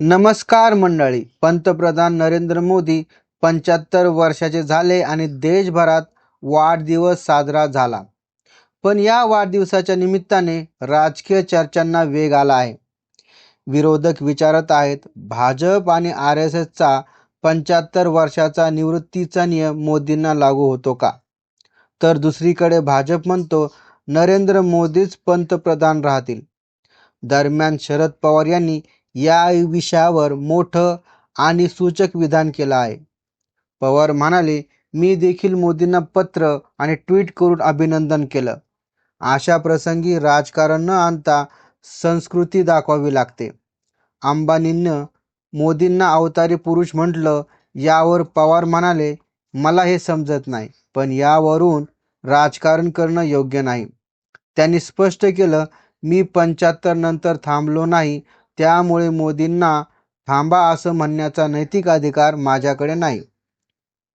नमस्कार मंडळी पंतप्रधान नरेंद्र मोदी पंच्याहत्तर वर्षाचे झाले आणि देशभरात वाढदिवस साजरा झाला. पण या वाढदिवसाच्या निमित्ताने राजकीय चर्चांना वेग आला आहे. विरोधक विचारत आहेत भाजप आणि आर एस एसचा पंच्याहत्तर वर्षाचा निवृत्तीचा नियम मोदींना लागू होतो का? तर दुसरीकडे भाजप म्हणतो नरेंद्र मोदीच पंतप्रधान राहतील. दरम्यान शरद पवार यांनी या विषयावर मोठं आणि सूचक विधान केलं आहे. पवार म्हणाले मी देखील मोदींना पत्र आणि ट्विट करून अभिनंदन केलं. अशा प्रसंगी राजकारण न आणता संस्कृती दाखवावी लागते. अंबानींनं मोदींना अवतारी पुरुष म्हटलं यावर पवार म्हणाले मला हे समजत नाही पण यावरून राजकारण करणं योग्य नाही. त्यांनी स्पष्ट केलं मी पंच्याहत्तर नंतर थांबलो नाही त्यामुळे मोदींना थांबा असं म्हणण्याचा नैतिक अधिकार माझ्याकडे नाही.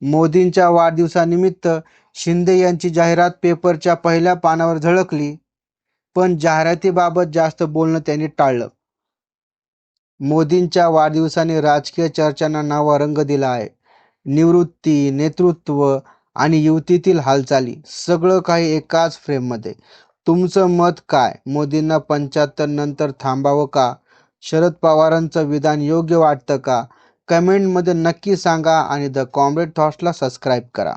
मोदींच्या वाढदिवसानिमित्त शिंदे यांची जाहिरात पेपरच्या पहिल्या पानावर झळकली पण जाहिरातीबाबत जास्त बोलणं त्यांनी टाळलं. मोदींच्या वाढदिवसाने राजकीय चर्चांना नवा रंग दिला आहे. निवृत्ती नेतृत्व आणि युतीतील हालचाली सगळं काही एकाच फ्रेममध्ये. तुमचं मत काय? मोदींना पंच्याहत्तर नंतर थांबावं का? शरद पवारांचं विधान योग्य वाटतं का? कमेंटमध्ये नक्की सांगा आणि द कॉम्रेड थॉट्सला सबस्क्राईब करा.